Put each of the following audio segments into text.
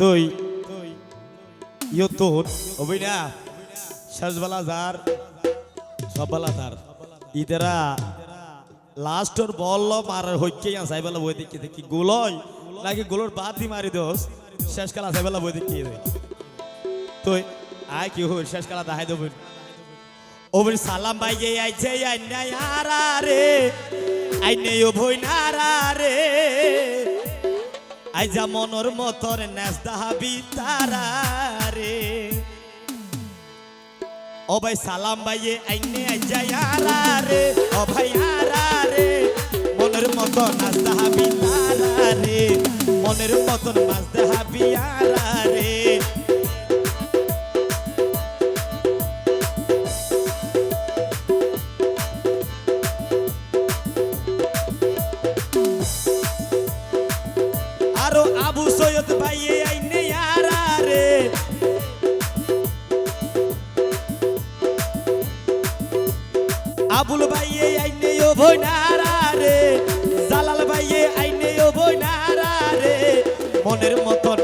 তুই, ইয়ো তোর হবি না শেষবেলা যার, সববেলা তার। মার হইকে আসাই বেলা বই দেখি দেখি নাকি বাদ দি মারি দোস, শেষ কাল আসাই বেলা বই দেখি তুই, আয় কি হই শেষ কালা দেখাই দেবেন ওবর সালাম ভাই গে আইছে রে। আইনে ও ভই নারা রে। আইজা মনর মতর নেস দাহাবি তারা ও ভাই সালাম ভাইয়ে, আইনে আইজা আরা ও ভাই আরা রে। মনের মতন নাচ দাহাবি তারা রে। মনের মতন নাচ দাহাবি আরা আবুল ভাইয়ে আইনে ও ভৈনারা রে। জালাল ভাইয়ে আইনে ও ভৈনারা রে। মনের মতন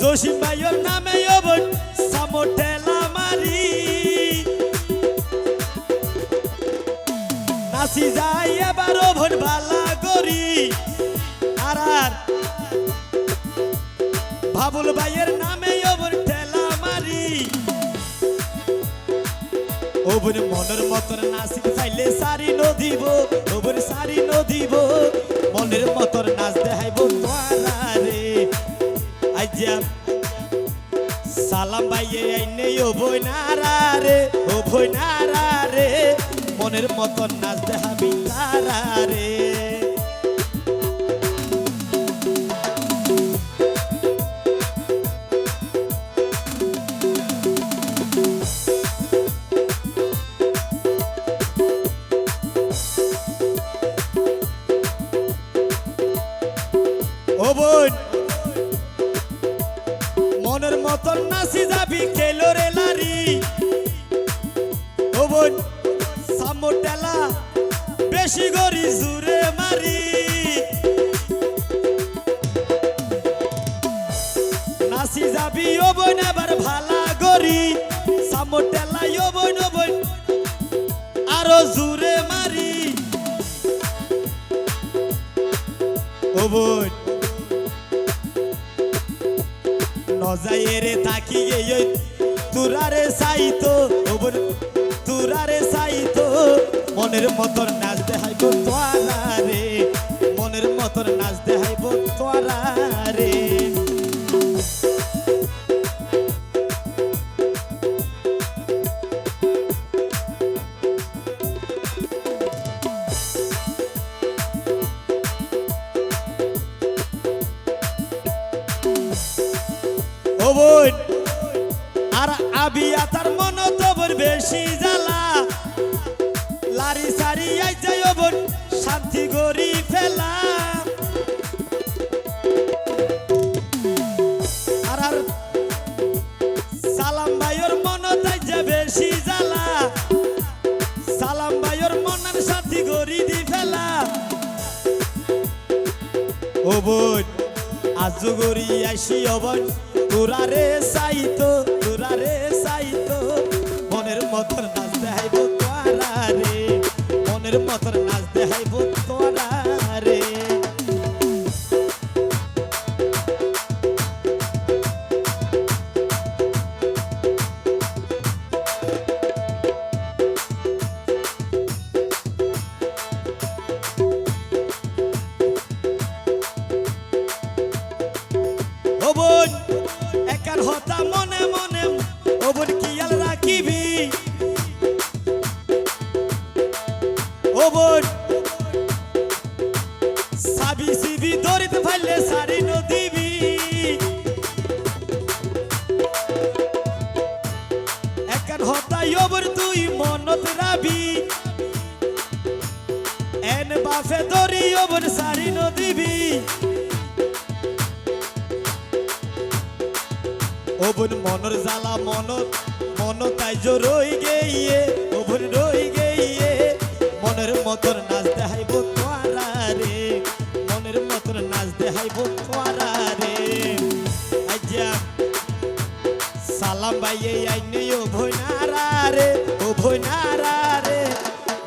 জসিম ভাইয়ের নামে ও বোন সামোটেলা মারি নাচি যায় এবারও ভোর বালা গরি আর আর বাবুল ভাইয়ের নামে ও বোন ঠেলা মারি ওবর মনের মতন নাচি চাইলে সারি নদীব ওবর সারি নদীব সালাম ভাইয়ে আইনে, ও বই নারা রে, ও বই নারা রে। মনের মতন নাচ দেখাবি তারা রে। বোন মতন নাচি যাবি কেলোরে লারি। ও বোন সামোটেলা বেশি গরি জুরে মারি। নাচি যাবি, ও আবার ভালা গরি সামোটেলা ও বোন, ও আরও জুরে মারি। ও নজাইরে থাকি ওই তুরারে সাইতো, ওবর তুরারে সাইতো। মনের মতন নাচ গো তোয়ারা রে, মনের মতন নাচ দেখাইব বোন আর আবিয়া তার মন তোর বেশি জ্বালা। লারি সারি আই যাই বোন, শান্তি গরি ফেলা। আর আর সালাম ভাইয়ের মন তাই যে বেশি জ্বালা। আজু আসি তুরারে সাইতো তুরারে সাইতো। মনের মতন নাচ দেখাইব তোরা রে। মনের মতন নাচ দেখাইব তোরা আর হতা মনে মনে ওবর কিয়াল রাখিবি। ওবর সাবি সিবি দরিত ফাইলে সারি নদীবি। একান হতাই ওবর তুই মনত রাবি। এন বাফে দরি ওবর সারি নদীবি। ওভন মনর জালা মনত মন তাই জো রই গেইয়ে, ওভন রই গেইয়ে। মনের মতন নাচ দেখাইব তোয়ারা রে, মনের মতন নাচ দেখাইব তোয়ারা রে। আজ্ঞা, সালাম ভাইয়ে আইনে ও রে ও ভৈনারা রে।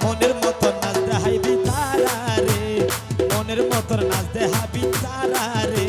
মনের মতন নাচ দেখাইবি তারা রে, মনের মতন নাচ দেখাবি তারা রে।